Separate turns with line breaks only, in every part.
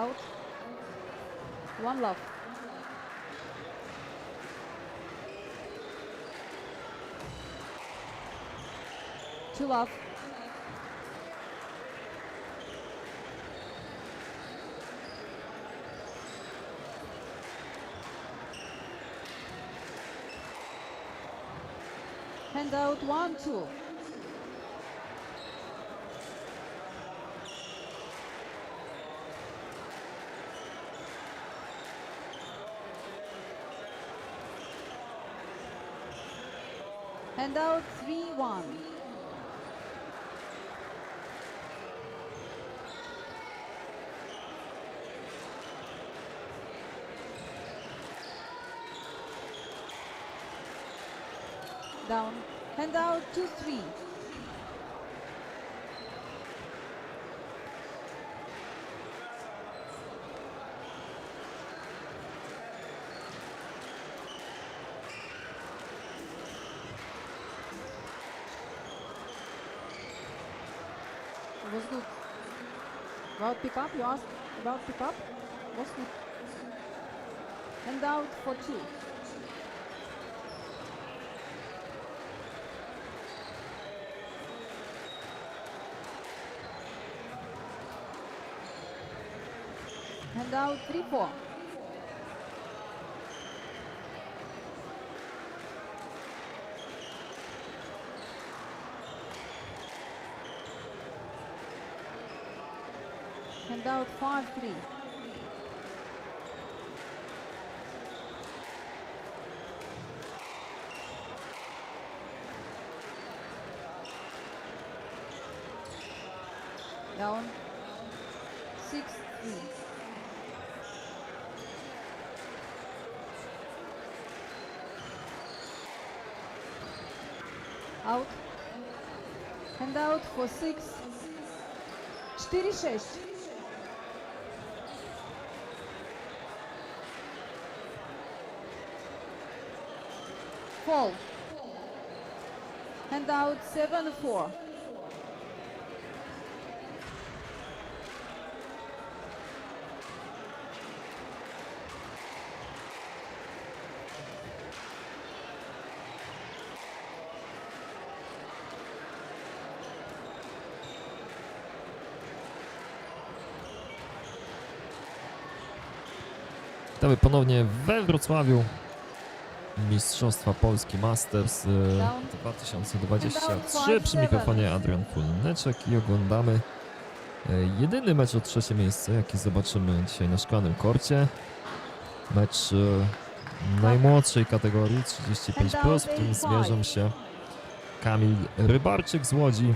Out. One love. Two love. Hand out one, two. Hand out three, one. Down. Hand out two, three. Was good. About pick up, you asked about pick up? Was good. Hand out for two. Hand out three, four. and out 5-3. Down 6-3. Out and out for 6. 4-6. 12. Handout 7-4.
Witamy ponownie we Wrocławiu. Mistrzostwa Polski Masters e,
Down.
2023 przy mikrofonie Adrian Fulneczek i oglądamy e, jedyny mecz o trzecie miejsce, jaki zobaczymy dzisiaj na szklanym korcie. Mecz e, najmłodszej kategorii 35+, w którym zmierzą się Kamil Rybarczyk z Łodzi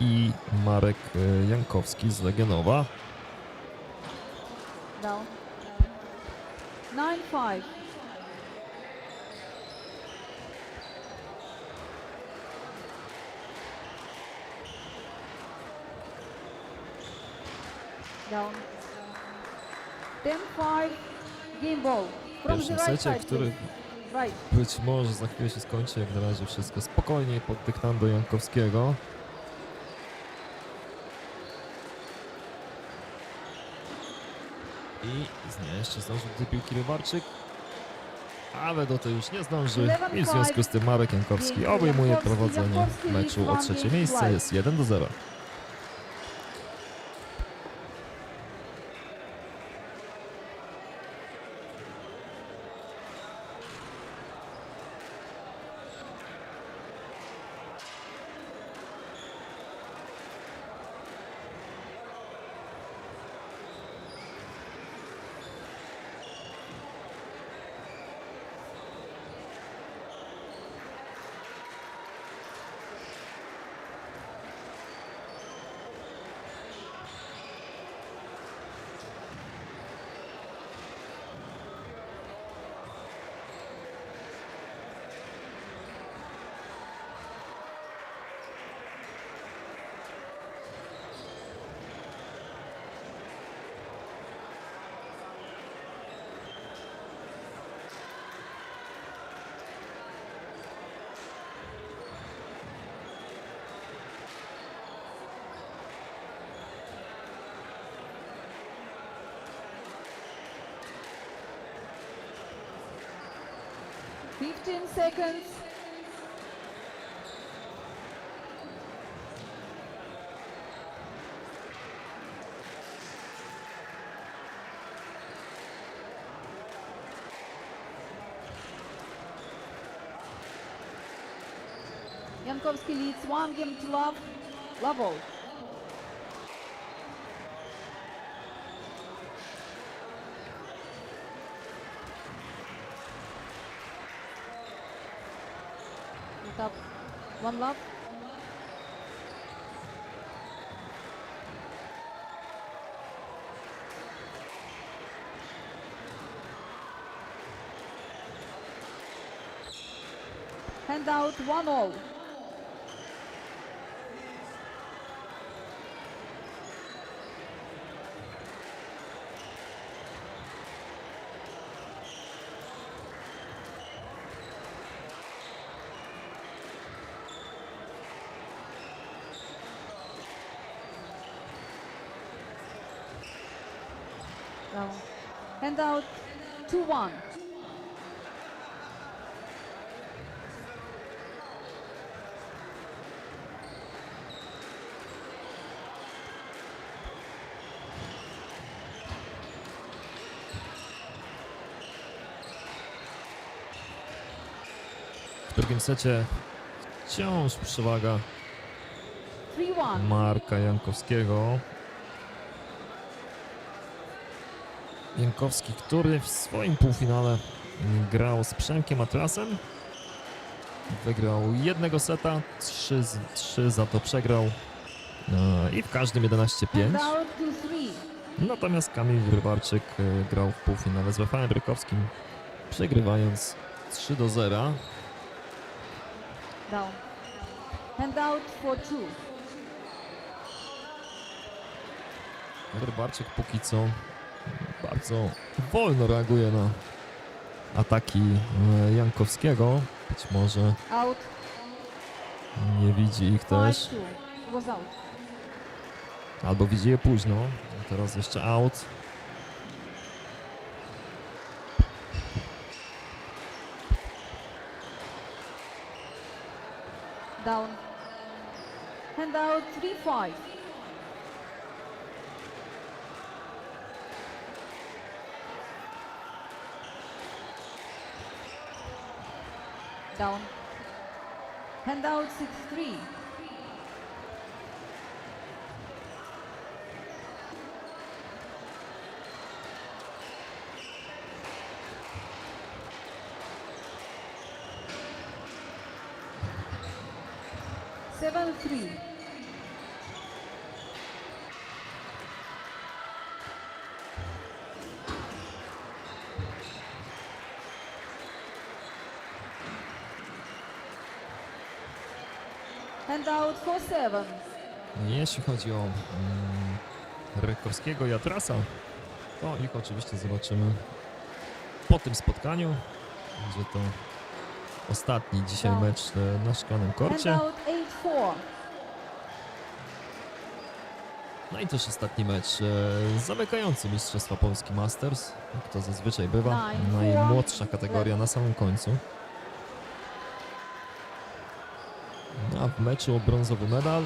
i Marek Jankowski z Legionowa.
Down. Nine, five. Down. Ten, five. Game ball.
W
From
pierwszym
the right
secie,
side,
który.
Right.
być może za chwilę się skończy, jak na razie wszystko spokojnie pod dyktando Jankowskiego. I z niej jeszcze zdążył do tej piłki Rybarczyk, ale do tej już nie zdąży i w związku z tym Marek Jankowski obejmuje prowadzenie meczu o trzecie miejsce, jest 1 do 0.
15 seconds. Jankowski leads one game to love. Level. picked up one love. Handout 1 all. Hand out two one.
W drugim secie wciąż przewaga. Marka Jankowskiego. Jankowski, który w swoim półfinale grał z Przemkiem Atlasem. Wygrał jednego seta, trzy, z- trzy za to przegrał e, i w każdym 11-5.
Hand out to three.
Natomiast Kamil Grybarczyk e, grał w półfinale z Rafałem Brykowskim, przegrywając 3 do 0.
Down. Hand out for two.
Póki co bardzo wolno reaguje na ataki e, Jankowskiego. Być może
out.
nie widzi ich też. Albo widzi je późno. Teraz jeszcze out.
Down. Handout 3-5. Down. Hand out six three. Seven three.
Jeśli chodzi o mm, Rykowskiego i Atrasa, to ich oczywiście zobaczymy po tym spotkaniu. Będzie to ostatni dzisiaj
Tak.
mecz e, na szklanym korcie. No i też ostatni mecz e, zamykający Mistrzostwa Polski Masters, jak to zazwyczaj bywa. Najmłodsza kategoria na samym końcu. No, a w meczu o brązowy medal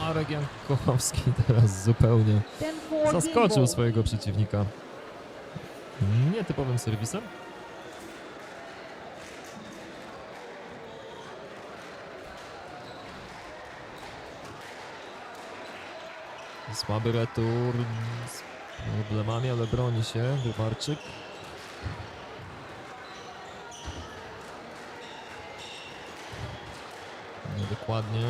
Marek Jankowski teraz zupełnie zaskoczył swojego przeciwnika nietypowym serwisem. Słaby retur z problemami, ale broni się Wywarczyk. Niedokładnie.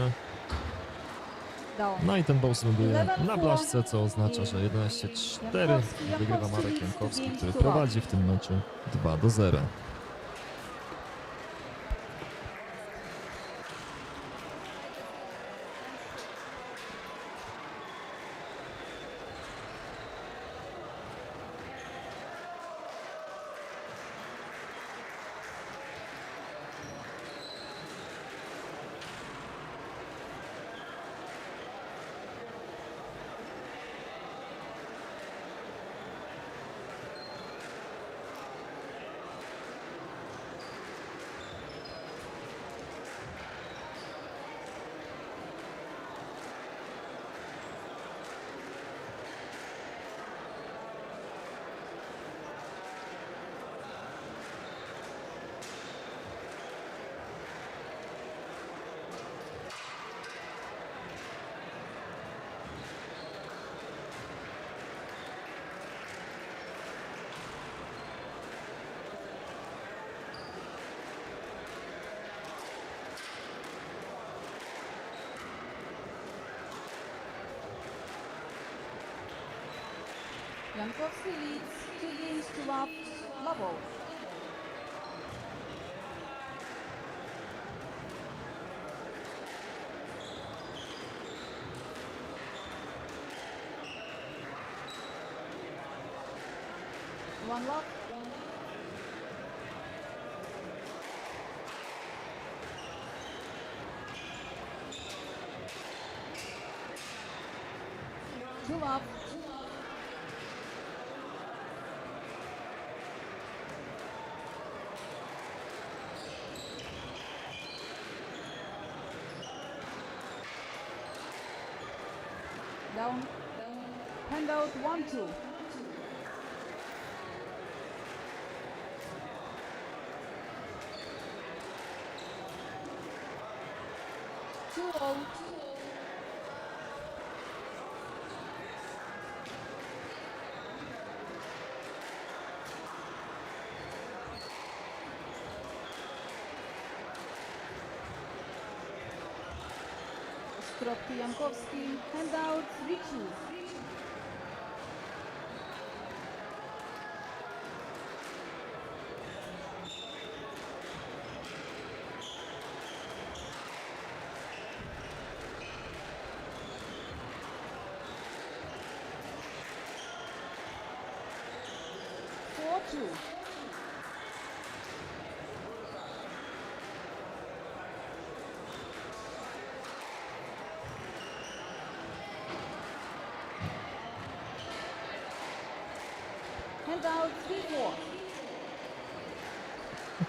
Down.
No i ten boss ląduje na blaszce, co oznacza, że 11-4
Jankowski,
wygrywa Marek Jankowski, który prowadzi w tym meczu 2 do 0.
Jankowski leads two games to up level. One love. Down. Hand out one, two. Two oh. Jankowski, handout Richie. Four two. Handout three four.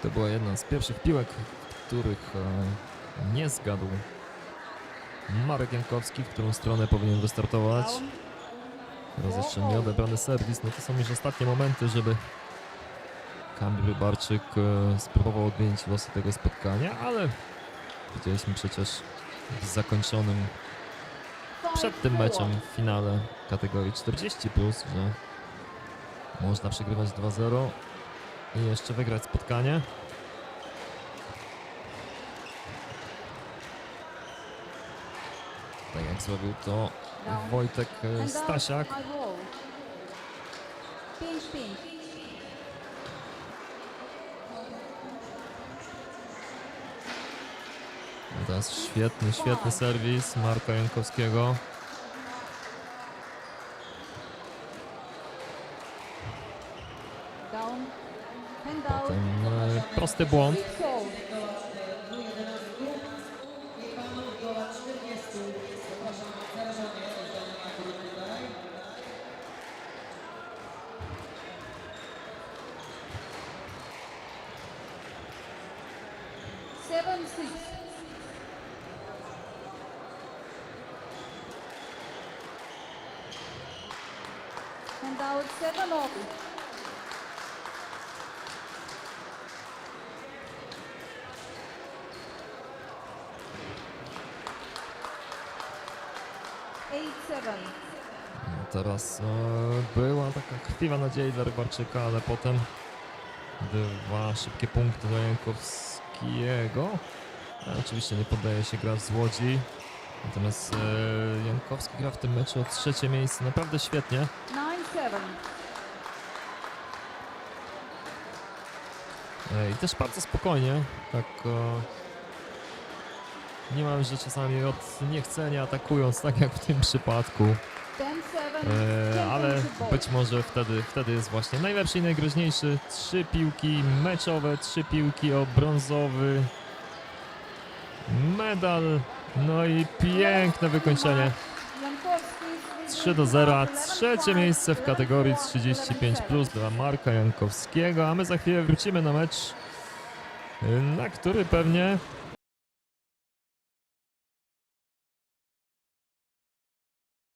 To była jedna z pierwszych piłek, których e, nie zgadł Marek Jankowski, w którą stronę powinien wystartować. Teraz jeszcze nieodebrany serwis. No to są już ostatnie momenty, żeby Kamil Rybarczyk e, spróbował odmienić losy tego spotkania, ale widzieliśmy przecież w zakończonym przed tym meczem w finale kategorii 40, plus, że można przegrywać 2-0 i jeszcze wygrać spotkanie. Tak jak zrobił to. Wojtek e, Stasiak. No teraz świetny, świetny serwis Marka Jankowskiego.
Down. Handout.
Potem e, prosty błąd.
Seven six. All. Eight seven.
No teraz e, była taka chwila nadziei dla Rybarczyka, ale potem dwa szybkie punkty dla Jankowskiego. E, oczywiście nie poddaje się grać z Łodzi. Natomiast e, Jankowski gra w tym meczu o trzecie miejsce naprawdę świetnie.
Nine seven.
E, I też bardzo spokojnie, tak niemalże czasami od niechcenia atakując, tak jak w tym przypadku. E, ale być może wtedy, wtedy jest właśnie najlepszy i najgroźniejszy. Trzy piłki meczowe, trzy piłki o brązowy medal. No i piękne wykończenie.
Jankowski
3 do 0, a trzecie miejsce w kategorii 35 plus dla Marka Jankowskiego, a my za chwilę wrócimy na mecz, na który pewnie